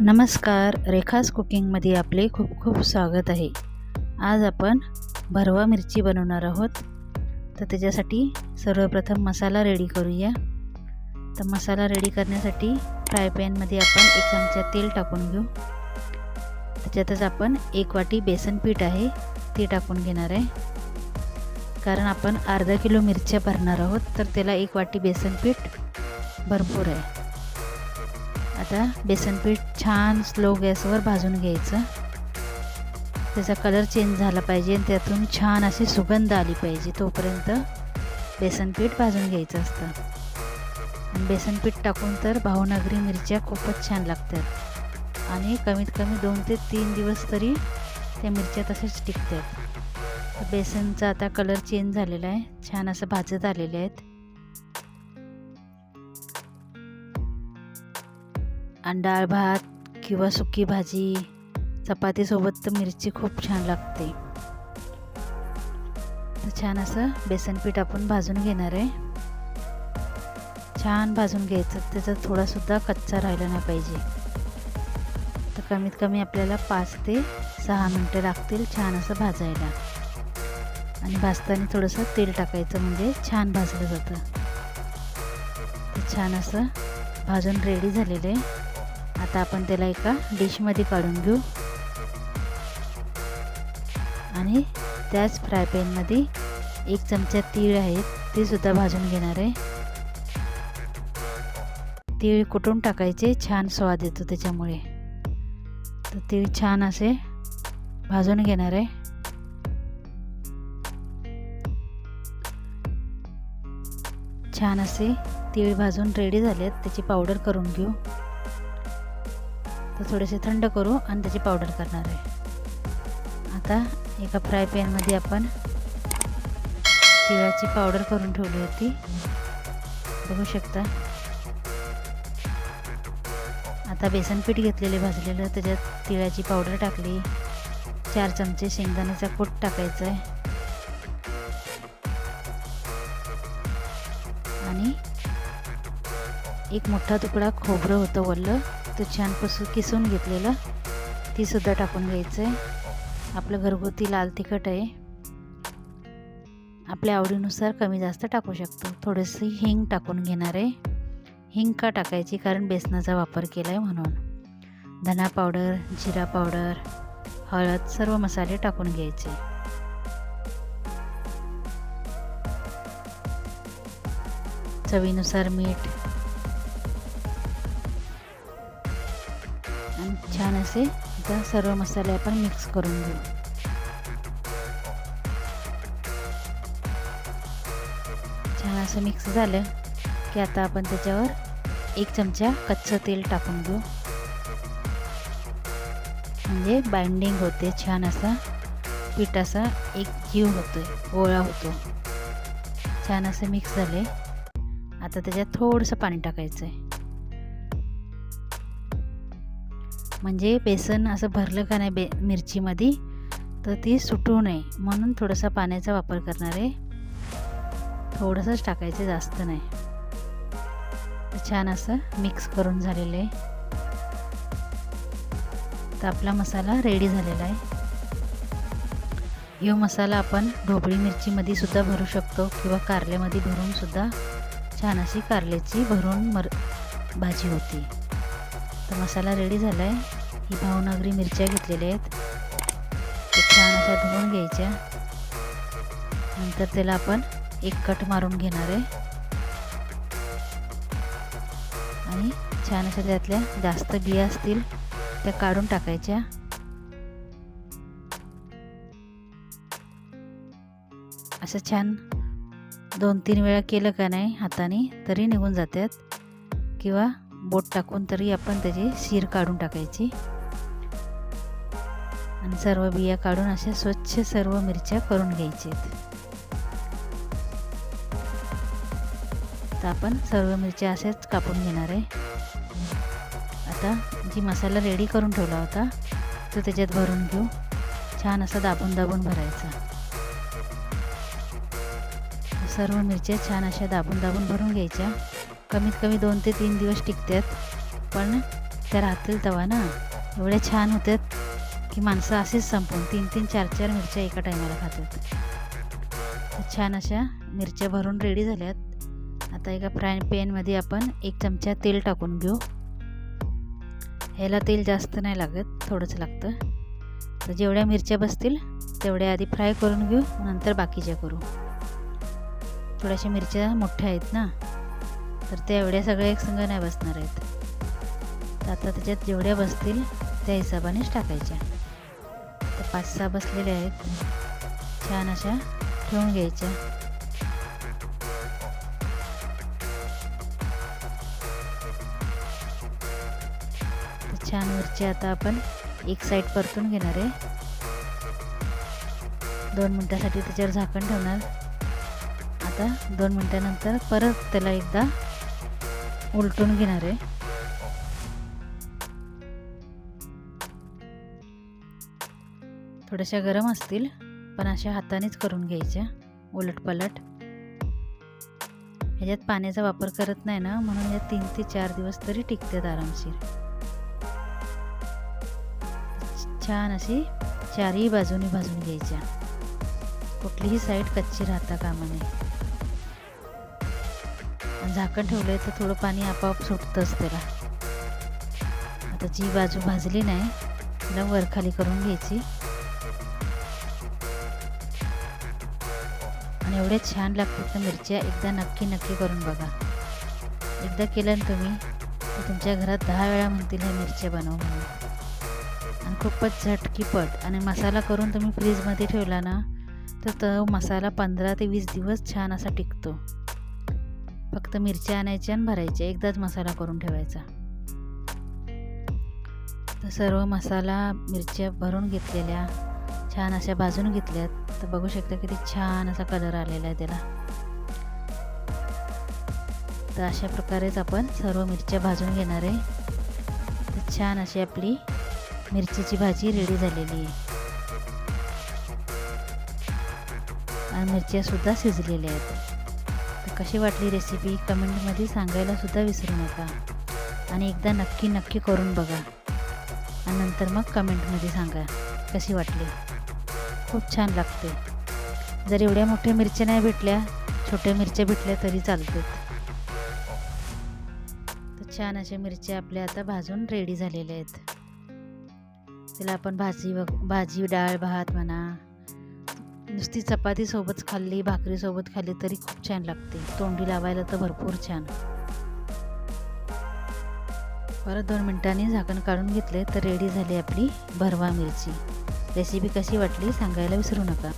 नमस्कार रेखास कुकिंगमध्ये आपले खूप खूप स्वागत आहे. आज आपण भरवा मिरची बनवणार आहोत. तर त्याच्यासाठी सर्वप्रथम मसाला रेडी करूया. तर मसाला रेडी करण्यासाठी फ्राय पॅनमध्ये आपण एक चमचा तेल टाकून घेऊ. त्याच्यातच आपण एक वाटी बेसन पीठ आहे ते टाकून घेणार आहे. कारण आपण अर्धा किलो मिरच्या भरणार आहोत तर त्याला एक वाटी बेसन पीठ भरपूर आहे. आता बेसन पीठ छान स्लो गॅसवर भाजून घ्यायचं. त्याचा कलर चेंज झाला पाहिजे आणि त्यातून छान अशी सुगंध आली पाहिजे तोपर्यंत बेसन पीठ भाजून घ्यायचं असतं. आणि बेसन पीठ टाकून तर भावनगरी मिरच्या खूपच छान लागतात. आणि कमीत कमी दोन ते तीन दिवस तरी त्या मिरच्या तसेच टिकतात. बेसनचा आता कलर चेंज झालेला आहे. छान असं भाजत आलेले आहेत. आणि डाळ भात किंवा सुकी भाजी. चपातीसोबत तर मिरची खूप छान लागते. तर छान असं बेसन पीठ आपण भाजून घेणार आहे. छान भाजून घ्यायचं. त्याचा थोडासुद्धा कच्चा राहिला नाही पाहिजे. तर कमीत कमी आपल्याला पाच ते सहा मिनटं लागतील छान असं भाजायला. आणि भाजताना थोडंसं तेल टाकायचं म्हणजे छान भाजलं जातं. छान असं भाजून रेडी झालेलं आहे. आता आपण त्याला एका डिशमध्ये काढून घेऊ. आणि त्याच फ्राय पॅनमध्ये एक चमचा तीळ आहे ते सुद्धा भाजून घेणार आहे. तीळ कुटून टाकायचे छान स्वाद येतो त्याच्यामुळे. तर तीळ छान असे भाजून घेणार आहे. छान असे तीळ भाजून रेडी झालेत त्याची पावडर करून घेऊ. तर थोडेसे थंड करू आणि त्याची पावडर करणार आहे. आता एका फ्राय पॅनमध्ये आपण तिळाची पावडर करून ठेवली होती. बघू शकता. आता बेसन पीठ घेतलेले भाजलेलं त्याच्यात तिळाची पावडर टाकली. चार चमचे शेंगदाण्याचा कूट टाकायचा आहे आणि एक मोठा तुकडा खोबरं होतं वल्लं तो छान पसू किसून घेतलेलं. ती सुद्धा टाकून घ्यायचं आहे आपलं घरगुती लाल तिखट आहे. आपल्या आवडीनुसार कमी जास्त टाकू शकतो. थोडीशी हिंग टाकून घेणार आहे. हिंग का टाकायची? कारण बेसनाचा वापर केला आहे म्हणून. धना पावडर जिरा पावडर हळद सर्व मसाले टाकून घ्यायचे. चवीनुसार मीठ छान असे आता सर्व मसाले आपण मिक्स करून घेऊ. छान असं मिक्स झालं की आता आपण त्याच्यावर एक चमचा कच्चं तेल टाकून घेऊ. म्हणजे बाइंडिंग होते छान असा पीठ असा एक जीव होतो गोळा होतो. छान असं मिक्स झाले आता त्याच्यात थोडंसं पाणी टाकायचं आहे म्हणजे बेसन असं भरलं का नाही बे मिरचीमध्ये तर ती सुटू नये. म्हणून थोडासा पाण्याचा वापर करणार आहे. थोडंसंच टाकायचं जास्त नाही. छान असं मिक्स करून झालेलं आहे. तर आपला मसाला रेडी झालेला आहे. यो मसाला आपण ढोबळी मिरचीमध्ये सुद्धा भरू शकतो किंवा कारल्यामध्ये भरूनसुद्धा छान अशी कारल्याची भरून मर भाजी होती. तर मसाला रेडी झाला आहे ही भावनागरी मिरच्या घेतलेल्या आहेत. ते छान अशा धुवून घ्यायच्या. नंतर त्याला आपण एक कट मारून घेणार आहे. आणि छान अशा त्यातल्या जास्त बिया असतील त्या काढून टाकायच्या. असं छान दोन तीन वेळा केलं का नाही हाताने तरी निघून जातात. किंवा बोट टाकून तरी आपण त्याची शीर काढून टाकायची. आणि सर्व बिया काढून अशा स्वच्छ सर्व मिरच्या करून घ्यायच्यात तर आपण सर्व मिरच्या अशाच कापून घेणार आहे. आता जी मसाला रेडी करून ठेवला होता तो त्याच्यात भरून घेऊ. छान असा दाबून दाबून भरायचा. सर्व मिरच्या छान अशा दाबून दाबून भरून घ्यायच्या. कमीत कमी दोन ते तीन दिवस टिकतात. पण त्या राहतील तवा ना एवढ्या छान होतात की माणसं असेच संपून तीन तीन चार चार मिरच्या एका टायमाला खातात. छान अशा मिरच्या भरून रेडी झाल्यात. आता एका फ्राय पॅनमध्ये आपण एक चमचा तेल टाकून घेऊ. ह्याला तेल जास्त नाही लागत थोडंच लागतं. तर जेवढ्या मिरच्या बसतील तेवढ्या आधी फ्राय करून घेऊ नंतर बाकीच्या करू. थोड्याशा मिरच्या मोठ्या आहेत ना तर ते एवढ्या सगळ्या एकसंग नाही बसणार आहेत. तर आता त्याच्यात जेवढ्या बसतील त्या हिशोबानेच टाकायच्या. तर पाच सहा बसलेल्या आहेत. छान अशा ठेवून घ्यायच्या. छान मिरची आता आपण एक साईड परतून घेणार आहे. दोन मिनटासाठी त्याच्यावर झाकण ठेवणार. आता दोन मिनटानंतर परत त्याला एकदा उलटून घेणार आहे. थोड्याशा गरम असतील पण अशा हातानेच करून घ्यायच्या उलटपलट. ह्याच्यात पाण्याचा वापर करत नाही ना म्हणून या तीन ते चार दिवस तरी टिकतात आरामशीर. छान अशी चारही बाजूनी भाजून घ्यायच्या. कुठलीही साईड कच्ची राहता कामा नये. झाकण ठेवलं तर थोडं पाणी आपोआप सुटतंच त्याला. आता जी बाजू भाजली नाही तिला वरखाली करून घ्यायची. आणि एवढ्या छान लागतात तर मिरच्या एकदा नक्की नक्की करून बघा. एकदा केलं ना तुम्ही तर तुमच्या घरात दहा वेळा म्हणतील ह्या मिरच्या बनव म्हणून. आणि खूपच झटकीपट. आणि मसाला करून तुम्ही फ्रीजमध्ये ठेवला ना तर तो मसाला पंधरा ते वीस दिवस छान असा टिकतो. फक्त मिरच्या आणायच्या आणि भरायच्या एकदाच मसाला करून ठेवायचा. तर सर्व मसाला मिरच्या भरून घेतलेल्या छान अशा भाजून घेतल्यात. तर बघू शकता किती छान असा कलर आलेला आहे त्याला. तर अशा प्रकारेच आपण सर्व मिरच्या भाजून घेणार आहे. तर छान अशी आपली मिरचीची भाजी रेडी झालेली आहे. आणि मिरच्यासुद्धा शिजलेल्या आहेत. कशी वाटली रेसिपी कमेंटमध्ये सांगायला सुद्धा विसरू नका. आणि एकदा नक्की नक्की करून बघा. आणि नंतर मग कमेंटमध्ये सांगा कशी वाटली? खूप छान लागते. जर एवढ्या मोठ्या मिरच्या नाही भेटल्या छोट्या मिरच्या भेटल्या तरी चालतात तर छान अशा मिरच्या आपल्या आता भाजून रेडी झालेल्या आहेत. त्याला आपण भाजी व भाजी डाळ भात म्हणा. नुसती चपातीसोबत खाल्ली भाकरीसोबत खाल्ली तरी खूप छान लागते. तोंडी लावायला तर भरपूर छान. परत दोन मिनटांनी झाकण काढून घेतले तर रेडी झाली आपली भरवा मिरची. रेसिपी कशी वाटली सांगायला विसरू नका.